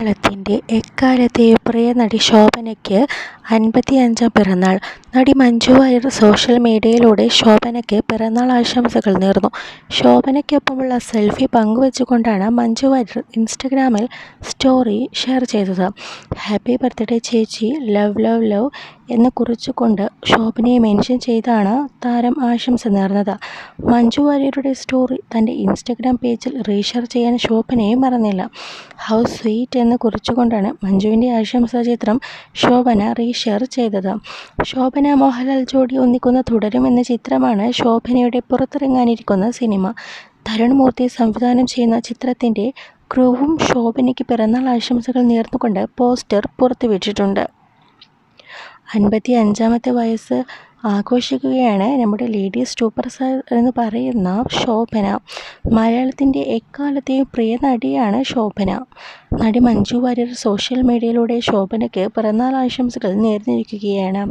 മലയാളത്തിന്റെ എക്കാലത്തെയും പ്രിയനടി ശോഭനയ്ക്ക് അൻപത്തിയഞ്ചാം പിറന്നാൾ. നടി മഞ്ജു വാര്യർ സോഷ്യൽ മീഡിയയിലൂടെ ശോഭനയ്ക്ക് പിറന്നാൾ ആശംസകൾ നേർന്നു. ശോഭനയ്ക്കൊപ്പമുള്ള സെൽഫി പങ്കുവച്ചുകൊണ്ടാണ് മഞ്ജു വാര്യർ ഇൻസ്റ്റഗ്രാമിൽ സ്റ്റോറി ഷെയർ ചെയ്തത്. ഹാപ്പി ബർത്ത്ഡേ ചേച്ചി ലവ് ലവ് ലവ് എന്ന് കുറിച്ചുകൊണ്ട് ശോഭനയെ മെൻഷൻ ചെയ്താണ് താരം ആശംസ നേർന്നത്. മഞ്ജു വാര്യരുടെ സ്റ്റോറി തന്റെ ഇൻസ്റ്റഗ്രാം പേജിൽ റീഷെയർ ചെയ്യാൻ ശോഭനയെ മറന്നില്ല. ഹൗ സ്വീറ്റ് എന്ന് കുറിച്ചുകൊണ്ടാണ് മഞ്ജുവിന്റെ ആശംസാ ചിത്രം ശോഭന റീഷെയർ ചെയ്തത്. ശോഭന മോഹൻലാൽ ജോഡി ഒന്നിക്കുന്ന തുടരും എന്ന ചിത്രമാണ് ശോഭനയുടെ പുറത്തിറങ്ങാനിരിക്കുന്ന സിനിമ. തരുൺ മൂർത്തി സംവിധാനം ചെയ്യുന്ന ചിത്രത്തിന്റെ ക്രൂവും ശോഭനയ്ക്ക് പിറന്നാൾ ആശംസകൾ നേർന്നുകൊണ്ട് പോസ്റ്റർ പുറത്തുവിട്ടിട്ടുണ്ട്. അൻപത്തി അഞ്ചാമത്തെ വയസ്സ് ആഘോഷിക്കുകയാണ്. നമ്മുടെ ലേഡീസ് സൂപ്പർ സ്റ്റാർ എന്ന് പറയുന്ന ശോഭന. മലയാളത്തിന്റെ എക്കാലത്തെയും പ്രിയ നടിയാണ് ശോഭന. നടി മഞ്ജു വാര്യർ സോഷ്യൽ മീഡിയയിലൂടെ ശോഭനയ്ക്ക് പിറന്നാൾ ആശംസകൾ നേർന്നിരിക്കുകയാണ്.